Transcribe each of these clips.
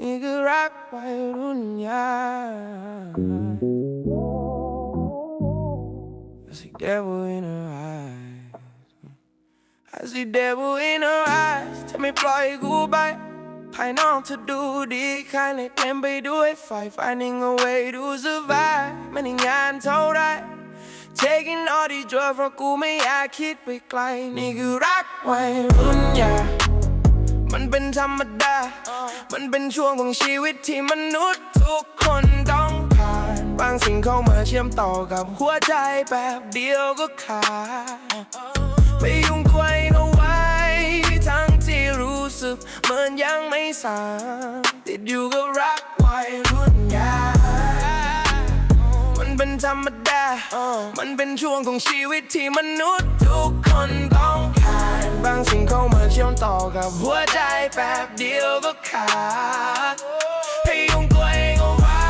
นี่คือรักวัยรุ่นยา I see devil in her eyes I see devil in her eyes ถ้าไม่ปล่อยกูไปภายนอกเธอดูดีข้างในเต็มไปด้วยไฟ finding a way to survive ไม่ได้งานเท่าไร taking all these drugs เพราะกูไม่อยากคิดไปไกล นี่คือรักวัยรุ่นยา มันเป็นธรรมดา มันเป็นช่วงของชีวิตที่มนุษย์ทุกคนต้องผ่าน บางสิ่งเข้ามาเชื่อมต่อกับหัวใจแบบเดียวก็ขาดไปยุ่งตัวเองเอาไว้ ทั้งที่รู้สึกเหมือนยังไม่สางติดอยู่กับรักไวัยรุ่นยามันเป็นธรรมดา มันเป็นช่วงของชีวิตที่มนุษย์ทุกคนต้องผ่าน บางสิ่งเข้ามาเชื่อมต่อกับหัวใจแบบเดียวก็ขาดพยุงตัวเองเอาไว้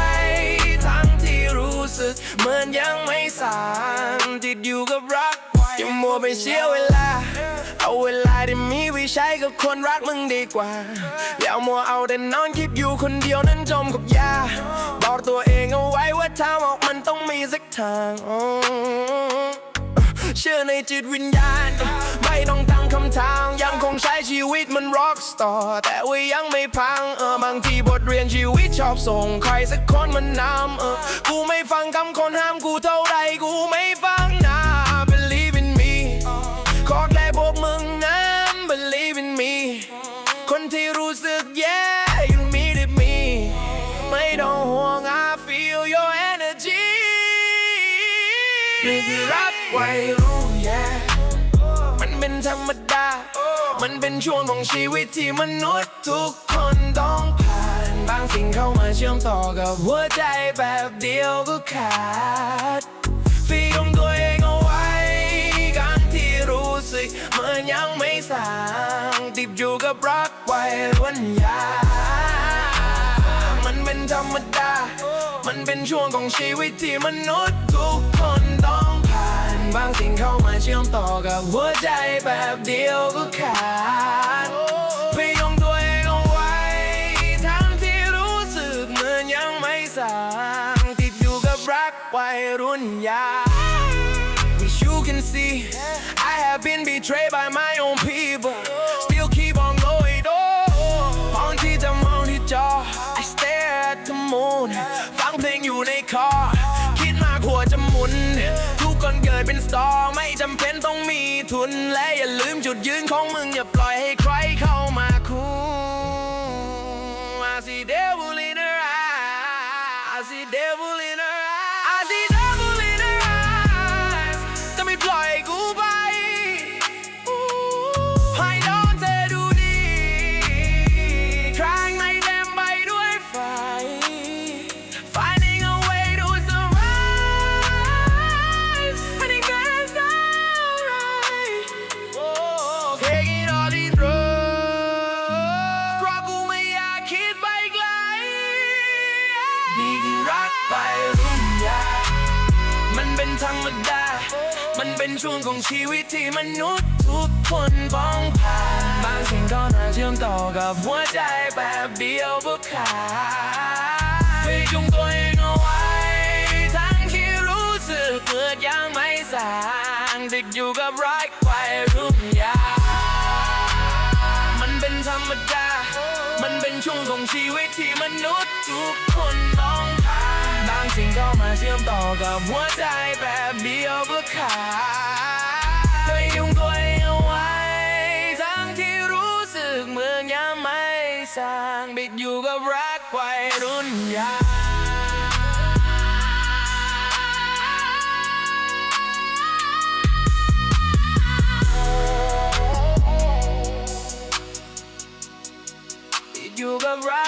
ทั้งที่รู้สึกเหมือนยังไม่สางติดอยู่กับรักอย่ามัวไปเสียเวลา เอาเวลาที่มีไวิใช้กับคนรักมึงดีกว่า อย่ามัวเอาแต่นอนคิดอยู่คนเดียวนั้นจมกับยา บอกตัวเองเอาไว้ว่าทางออกมันต้องมีสักทาง เชื่อในจิตวิญญาณ ไม่ต้อง ตั้งยังคงใช้ชีวิตมันร็อกสตาร์แต่ว่ายังไม่พังเออบางทีบทเรียนชีวิตชอบส่งใครสักคนมันนำเออกูไม่ฟังคำคนห้ามกูเท่าไรกูไม่ฟังนะ believe in me ขอแค่พวกมึงนั้น believe in me คนที่รู้สึกแย่ you meet it me ไม่ต้องห่วง I feel your energy นี่คือรักวัยรุ่นแย่มัน เป็นธรรมดา มันเป็นช่วงของชีวิตที่มนุษย์ทุกคนต้องผ่าน บางสิ่งเข้ามาเชื่อมต่อกับหัวใจแบบเดียวก็ขาดฟีลงตัวเองเอาไว้การที่รู้สึกเหมือนยังไม่สางติดอยู่กับรักไวัยรุ่นยา มันเป็นธรรมดา มันเป็นช่วงของชีวิตที่มนุษย์ทุกคน บางสิ่งเข้ามาเชื่อมต่อกับหัวใจแบบเดียวก็ขาดพยงตัวเองเอาไว้ทั้งที่รู้สึกเหมือนยังไม่สางติดอยู่กับรักวัยรุ่นยา As you can see, I have been betrayed by my own people. ทุน และอย่าลืมจุดยืนของมึง อย่าปล่อยให้ใครเข้ามาคุมมาสิเดบุล นธรรมดามันเป็นช่วงของชีวิตที่มนุษย์ทุกคนต้องผ่านบางสิ่งก็น่าเชื่อมต่อกับหัวใจแบบเดียวก็ขาดพยุงตัวเองเอาไว้ ทั้งที่รู้สึกเกิดยังไม่สางติดอยู่กับรักวัยรุ่นยา มันเป็นธรรมดา มันเป็นช่วงของชีวิตที่มนุษย์ทุกคนต้องางสิ่งเข้ามาเชื่อมต่อกับหัวใจแบบเดียวก็ขาดพยุงตัวเองเอาไว้ทั้งที่รู้สึกเหมือนยังไม่สร้างบิดอยู่กับรักวัยรุ่นยาอยู่กับรั